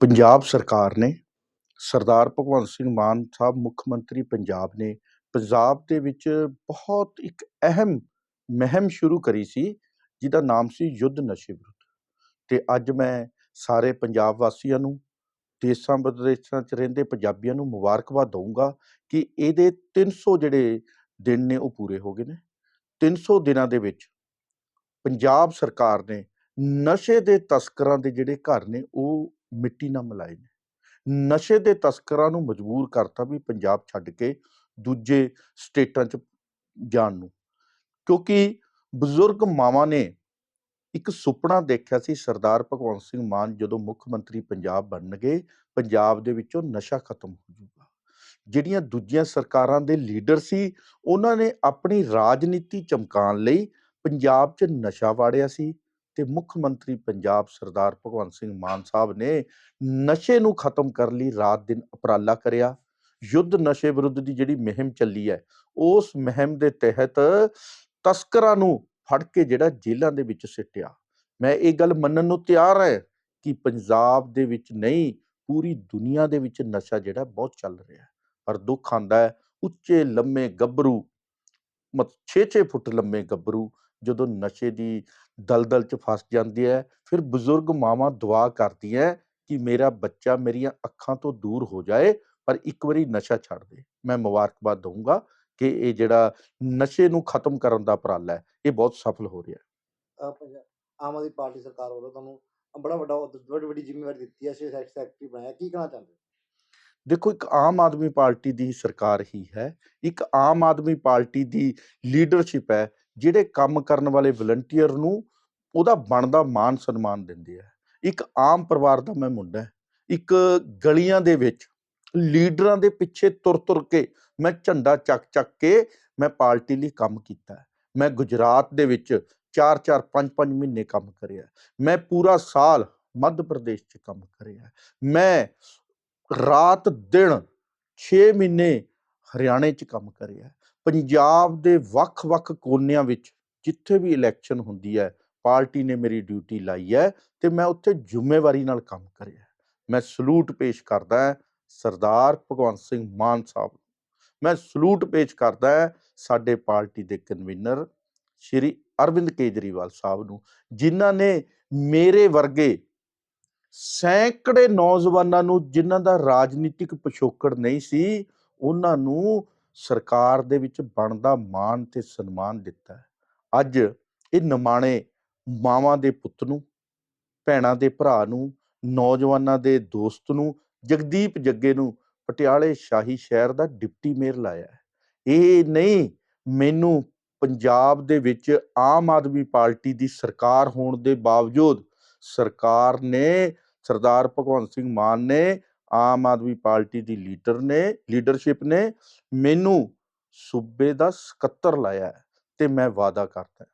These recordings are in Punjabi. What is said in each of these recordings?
ਪੰਜਾਬ ਸਰਕਾਰ ਨੇ ਸਰਦਾਰ ਭਗਵੰਤ ਸਿੰਘ ਮਾਨ ਸਾਹਿਬ, ਮੁੱਖ ਮੰਤਰੀ ਪੰਜਾਬ ਨੇ ਪੰਜਾਬ ਦੇ ਵਿੱਚ ਬਹੁਤ ਇੱਕ ਅਹਿਮ ਮਹਿਮ ਸ਼ੁਰੂ ਕਰੀ ਸੀ, ਜਿਹਦਾ ਨਾਮ ਸੀ ਯੁੱਧ ਨਸ਼ੇ ਵਿਰੁੱਧ। ਤੇ ਅੱਜ ਮੈਂ ਸਾਰੇ ਪੰਜਾਬ ਵਾਸੀਆਂ ਨੂੰ, ਦੇਸਾਂ ਵਿਦੇਸਾਂ 'ਚ ਰਹਿੰਦੇ ਪੰਜਾਬੀਆਂ ਨੂੰ ਮੁਬਾਰਕਬਾਦ ਦਊਂਗਾ ਕਿ ਇਹਦੇ 300 ਜਿਹੜੇ ਦਿਨ ਨੇ ਉਹ ਪੂਰੇ ਹੋ ਗਏ ਨੇ। 300 ਦਿਨਾਂ ਦੇ ਵਿੱਚ ਪੰਜਾਬ ਸਰਕਾਰ ਨੇ ਨਸ਼ੇ ਦੇ ਤਸਕਰਾਂ ਦੇ ਜਿਹੜੇ ਘਰ ਨੇ, ਉਹ ਮਿੱਟੀ ਨਾਲ ਮਿਲਾਏ ਨੇ ਨਸ਼ੇ ਦੇ ਤਸਕਰਾਂ ਨੂੰ ਮਜਬੂਰ ਕਰਤਾ ਵੀ ਪੰਜਾਬ ਛੱਡ ਕੇ ਦੂਜੇ ਸਟੇਟਾਂ 'ਚ ਜਾਣ ਨੂੰ। ਕਿਉਂਕਿ ਬਜ਼ੁਰਗ ਮਾਵਾਂ ਨੇ ਇੱਕ ਸੁਪਨਾ ਦੇਖਿਆ ਸੀ ਸਰਦਾਰ ਭਗਵੰਤ ਸਿੰਘ ਮਾਨ ਜਦੋਂ ਮੁੱਖ ਮੰਤਰੀ ਪੰਜਾਬ ਬਣਨਗੇ, ਪੰਜਾਬ ਦੇ ਵਿੱਚੋਂ ਨਸ਼ਾ ਖਤਮ ਹੋ ਜਾਊਗਾ। ਜਿਹੜੀਆਂ ਦੂਜੀਆਂ ਸਰਕਾਰਾਂ ਦੇ ਲੀਡਰ ਸੀ, ਉਹਨਾਂ ਨੇ ਆਪਣੀ ਰਾਜਨੀਤੀ ਚਮਕਾਉਣ ਲਈ ਪੰਜਾਬ 'ਚ ਨਸ਼ਾ ਵਾੜਿਆ ਸੀ। ਤੇ ਮੁੱਖ ਮੰਤਰੀ ਪੰਜਾਬ ਸਰਦਾਰ ਭਗਵੰਤ ਸਿੰਘ ਮਾਨ ਸਾਹਿਬ ਨੇ ਨਸ਼ੇ ਨੂੰ ਖਤਮ ਕਰਨ ਲਈ ਰਾਤ ਦਿਨ ਉਪਰਾਲਾ ਕਰਿਆ। ਯੁੱਧ ਨਸ਼ੇ ਵਿਰੁੱਧ ਦੀ ਜਿਹੜੀ ਮੁਹਿੰਮ ਚੱਲੀ ਹੈ, ਉਸ ਮੁਹਿੰਮ ਦੇ ਤਹਿਤ ਤਸਕਰਾਂ ਨੂੰ ਫੜ ਕੇ ਜਿਹੜਾ ਜੇਲ੍ਹਾਂ ਦੇ ਵਿੱਚ ਸਿੱਟਿਆ। ਮੈਂ ਇਹ ਗੱਲ ਮੰਨਣ ਨੂੰ ਤਿਆਰ ਹੈ ਕਿ ਪੰਜਾਬ ਦੇ ਵਿੱਚ ਨਹੀਂ, ਪੂਰੀ ਦੁਨੀਆ ਦੇ ਵਿੱਚ ਨਸ਼ਾ ਜਿਹੜਾ ਬਹੁਤ ਚੱਲ ਰਿਹਾ ਹੈ। ਪਰ ਦੁੱਖ ਆਂਦਾ ਹੈ, ਉੱਚੇ ਲੰਮੇ ਗੱਭਰੂ, ਮਤ 6-6 ਫੁੱਟ ਲੰਮੇ ਗੱਭਰੂ ਜਦੋਂ ਨਸ਼ੇ ਦੀ ਦਲਦਲ 'ਚ ਫਸ ਜਾਂਦੀ ਹੈ ਫਿਰ ਬਜ਼ੁਰਗ ਮਾਵਾਂ ਦੁਆ ਕਰਦੀਆਂ ਕਿ ਮੇਰਾ ਬੱਚਾ ਮੇਰੀਆਂ ਅੱਖਾਂ ਤੋਂ ਦੂਰ ਹੋ ਜਾਏ ਪਰ ਇੱਕ ਵਾਰੀ ਨਸ਼ਾ ਛੱਡ ਦੇ। ਮੈਂ ਮੁਬਾਰਕਬਾਦ ਦਊਂਗਾ ਕਿ ਇਹ ਜਿਹੜਾ ਨਸ਼ੇ ਨੂੰ ਖਤਮ ਕਰਨ ਦਾ ਉਪਰਾਲਾ ਹੈ ਇਹ ਬਹੁਤ ਸਫਲ ਹੋ ਰਿਹਾ ਹੈ। ਆਮ ਆਦਮੀ ਪਾਰਟੀ ਸਰਕਾਰ ਵੱਲੋਂ ਤੁਹਾਨੂੰ ਬੜਾ ਵੱਡਾ ਵੱਡੀ ਵੱਡੀ ਜ਼ਿੰਮੇਵਾਰੀ ਦਿੱਤੀ ਹੈ ਸ਼ੇ ਸੈਕਟਰੀ ਬਣਾਇਆ। ਕੀ ਕਹਿਣਾ ਚਾਹੁੰਦੇ ਹੋ? ਦੇਖੋ ਇੱਕ ਆਮ ਆਦਮੀ ਪਾਰਟੀ ਦੀ ਸਰਕਾਰ ਹੀ ਹੈ। ਇੱਕ ਆਮ ਆਦਮੀ ਪਾਰਟੀ ਦੀ ਲੀਡਰਸ਼ਿਪ ਹੈ। ਜਿਹੜੇ ਕੰਮ ਕਰਨ ਵਾਲੇ ਵਲੰਟੀਅਰ ਨੂੰ ਉਹਦਾ ਬਣਦਾ ਮਾਨ ਸਨਮਾਨ ਦਿੰਦੇ ਆ। ਇੱਕ ਆਮ ਪਰਿਵਾਰ ਦਾ ਮੈਂ ਮੁੰਡਾ ਇੱਕ ਗਲੀਆਂ ਦੇ ਵਿੱਚ ਲੀਡਰਾਂ ਦੇ ਪਿੱਛੇ ਤੁਰ ਤੁਰ ਕੇ ਮੈਂ ਝੰਡਾ ਚੱਕ ਚੱਕ ਕੇ ਮੈਂ ਪਾਰਟੀ ਲਈ ਕੰਮ ਕੀਤਾ ਮੈਂ ਗੁਜਰਾਤ ਦੇ ਵਿੱਚ 4-4 5-5 ਮਹੀਨੇ ਕੰਮ ਕਰਿਆ ਮੈਂ ਪੂਰਾ ਸਾਲ ਮੱਧ ਪ੍ਰਦੇਸ਼ 'ਚ ਕੰਮ ਕਰਿਆ ਮੈਂ ਰਾਤ ਦਿਨ 6 ਮਹੀਨੇ ਹਰਿਆਣੇ 'ਚ ਕੰਮ ਕਰਿਆ ਪੰਜਾਬ ਦੇ ਵੱਖ-ਵੱਖ ਕੋਨਿਆਂ ਵਿੱਚ ਜਿੱਥੇ ਵੀ ਇਲੈਕਸ਼ਨ ਹੁੰਦੀ ਹੈ, ਪਾਰਟੀ ਨੇ ਮੇਰੀ ਡਿਊਟੀ ਲਾਈ ਹੈ ਤੇ ਮੈਂ ਉੱਥੇ ਜ਼ਿੰਮੇਵਾਰੀ ਨਾਲ ਕੰਮ ਕਰਿਆ। ਮੈਂ ਸਲੂਟ ਪੇਸ਼ ਕਰਦਾ ਹਾਂ ਸਰਦਾਰ ਭਗਵੰਤ ਸਿੰਘ ਮਾਨ ਸਾਹਿਬ ਮੈਂ ਸਲੂਟ ਪੇਸ਼ ਕਰਦਾ ਹਾਂ ਸਾਡੇ ਪਾਰਟੀ ਦੇ ਕਨਵੀਨਰ ਸ਼੍ਰੀ ਅਰਵਿੰਦ ਕੇਜਰੀਵਾਲ ਸਾਹਿਬ ਨੂੰ, ਜਿਨ੍ਹਾਂ ਨੇ ਮੇਰੇ ਵਰਗੇ ਸੈਂਕੜੇ ਨੌਜਵਾਨਾਂ ਨੂੰ ਜਿਨ੍ਹਾਂ ਦਾ ਰਾਜਨੀਤਿਕ ਪਿਛੋਕੜ ਨਹੀਂ ਸੀ, ਉਹਨਾਂ ਨੂੰ ਸਰਕਾਰ ਦੇ ਵਿੱਚ ਬਣਦਾ ਮਾਣ ਤੇ ਸਨਮਾਨ ਦਿੱਤਾ ਹੈ। ਅੱਜ ਇਹ ਨਿਮਾਣੇ ਮਾਵਾਂ ਦੇ ਪੁੱਤ ਨੂੰ, ਭੈਣਾਂ ਦੇ ਭਰਾ ਨੂੰ, ਨੌਜਵਾਨਾਂ ਦੇ ਦੋਸਤ ਨੂੰ, ਜਗਦੀਪ ਜੱਗੇ ਨੂੰ ਪਟਿਆਲੇ ਸ਼ਾਹੀ ਸ਼ਹਿਰ ਦਾ ਡਿਪਟੀ ਮੇਅਰ ਲਾਇਆ ਹੈ। ਇਹ ਨਹੀਂ, ਮੈਨੂੰ ਪੰਜਾਬ ਦੇ ਵਿੱਚ ਆਮ ਆਦਮੀ ਪਾਰਟੀ ਦੀ ਸਰਕਾਰ ਹੋਣ ਦੇ ਬਾਵਜੂਦ ਸਰਕਾਰ ਨੇ, ਸਰਦਾਰ ਭਗਵੰਤ ਸਿੰਘ ਮਾਨ ਨੇ ਆਮ ਆਦਮੀ ਪਾਰਟੀ ਦੀ ਲੀਡਰ ਨੇ ਲੀਡਰਸ਼ਿਪ ਨੇ ਮੈਨੂੰ ਸੂਬੇ ਦਾ ਸਕੱਤਰ ਲਾਇਆ ਤੇ ਮੈਂ ਵਾਅਦਾ ਕਰਦਾ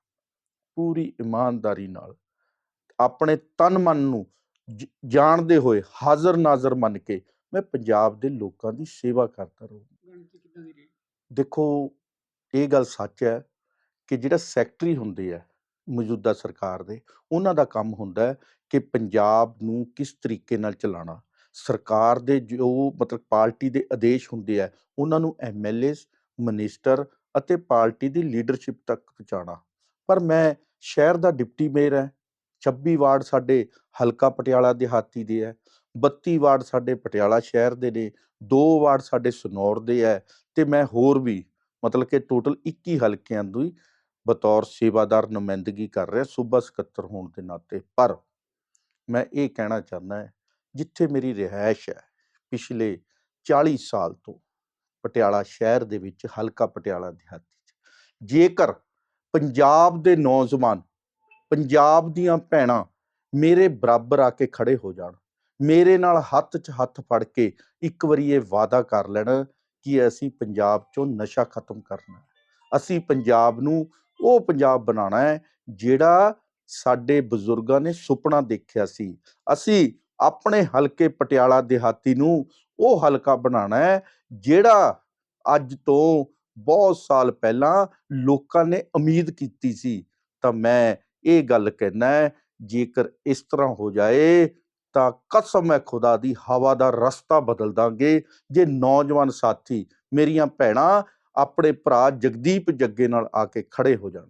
ਪੂਰੀ ਇਮਾਨਦਾਰੀ ਨਾਲ ਆਪਣੇ ਤਨ ਮਨ ਨੂੰ ਜਾਣਦੇ ਹੋਏ ਹਾਜ਼ਰ ਨਾਜ਼ਰ ਮੰਨ ਕੇ ਮੈਂ ਪੰਜਾਬ ਦੇ ਲੋਕਾਂ ਦੀ ਸੇਵਾ ਕਰਦਾ ਰਹੂੰ? ਦੇਖੋ ਇਹ ਗੱਲ ਸੱਚ ਹੈ ਕਿ ਜਿਹੜਾ ਸੈਕਟਰੀ ਹੁੰਦੇ ਆ ਮੌਜੂਦਾ ਸਰਕਾਰ ਦੇ ਉਹਨਾਂ ਦਾ ਕੰਮ ਹੁੰਦਾ ਹੈ ਕਿ ਪੰਜਾਬ ਨੂੰ ਕਿਸ ਤਰੀਕੇ ਨਾਲ ਚਲਾਉਣਾ। ਸਰਕਾਰ ਦੇ ਜੋ ਮਤਲਬ ਪਾਰਟੀ ਦੇ ਆਦੇਸ਼ ਹੁੰਦੇ ਆ, ਉਹਨਾਂ ਨੂੰ ਐਮਐਲਏਸ ਮਿਨਿਸਟਰ ਅਤੇ ਪਾਰਟੀ ਦੀ ਲੀਡਰਸ਼ਿਪ ਤੱਕ ਪਹੁੰਚਾਉਣਾ। ਪਰ ਮੈਂ ਸ਼ਹਿਰ ਦਾ ਡਿਪਟੀ ਮੇਅਰ ਹੈ 26 ਵਾਰਡ ਸਾਡੇ ਹਲਕਾ ਪਟਿਆਲਾ ਦਿਹਾਤੀ ਦੇ ਹੈ 32 ਵਾਰਡ ਸਾਡੇ ਪਟਿਆਲਾ ਸ਼ਹਿਰ ਦੇ ਨੇ, ਦੋ ਵਾਰਡ ਸਾਡੇ ਸਨੌਰ ਦੇ ਹੈ ਤੇ ਮੈਂ ਹੋਰ ਵੀ ਮਤਲਬ ਕਿ ਟੋਟਲ 21 ਹਲਕਿਆਂ ਦੀ ਬਤੌਰ ਸੇਵਾਦਾਰ ਨੁਮਾਇੰਦਗੀ ਕਰ ਰਿਹਾ, ਸੂਬਾ ਸਕੱਤਰ ਹੋਣ ਦੇ ਨਾਤੇ। ਪਰ ਮੈਂ ਇਹ ਕਹਿਣਾ ਚਾਹੁੰਦਾ ਹਾਂ ਜਿੱਥੇ ਮੇਰੀ ਰਿਹਾਇਸ਼ ਹੈ ਪਿਛਲੇ 40 ਸਾਲ ਤੋਂ ਪਟਿਆਲਾ ਸ਼ਹਿਰ ਦੇ ਵਿੱਚ, ਹਲਕਾ ਪਟਿਆਲਾ ਦਿਹਾਤੀ 'ਚ। ਜੇਕਰ ਪੰਜਾਬ ਦੇ ਨੌਜਵਾਨ, ਪੰਜਾਬ ਦੀਆਂ ਭੈਣਾਂ ਮੇਰੇ ਬਰਾਬਰ ਆ ਕੇ ਖੜੇ ਹੋ ਜਾਣ, ਮੇਰੇ ਨਾਲ ਹੱਥ 'ਚ ਹੱਥ ਫੜ ਕੇ ਇੱਕ ਵਾਰੀ ਇਹ ਵਾਅਦਾ ਕਰ ਲੈਣ ਕਿ ਅਸੀਂ ਪੰਜਾਬ 'ਚੋਂ ਨਸ਼ਾ ਖਤਮ ਕਰਨਾ ਅਸੀਂ ਪੰਜਾਬ ਨੂੰ ਉਹ ਪੰਜਾਬ ਬਣਾਉਣਾ ਹੈ ਜਿਹੜਾ ਸਾਡੇ ਬਜ਼ੁਰਗਾਂ ਨੇ ਸੁਪਨਾ ਦੇਖਿਆ ਸੀ। ਅਸੀਂ ਆਪਣੇ ਹਲਕੇ ਪਟਿਆਲਾ ਦਿਹਾਤੀ ਨੂੰ ਉਹ ਹਲਕਾ ਬਣਾਉਣਾ ਹੈ, ਜਿਹੜਾ ਅੱਜ ਤੋਂ ਬਹੁਤ ਸਾਲ ਪਹਿਲਾਂ ਲੋਕਾਂ ਨੇ ਉਮੀਦ ਕੀਤੀ ਸੀ। ਤਾਂ ਮੈਂ ਇਹ ਗੱਲ ਕਹਿਣਾ ਹੈ, ਜੇਕਰ ਇਸ ਤਰ੍ਹਾਂ ਹੋ ਜਾਏ, ਤਾਂ ਕਸਮ ਹੈ ਖੁਦਾ ਦੀ, ਹਵਾ ਦਾ ਰਸਤਾ ਬਦਲ ਦਾਂਗੇ। ਜੇ ਨੌਜਵਾਨ ਸਾਥੀ ਮੇਰੀਆਂ ਭੈਣਾਂ, ਆਪਣੇ ਭਰਾ ਜਗਦੀਪ ਜੱਗੇ ਨਾਲ ਆ ਕੇ ਖੜੇ ਹੋ ਜਾਣ।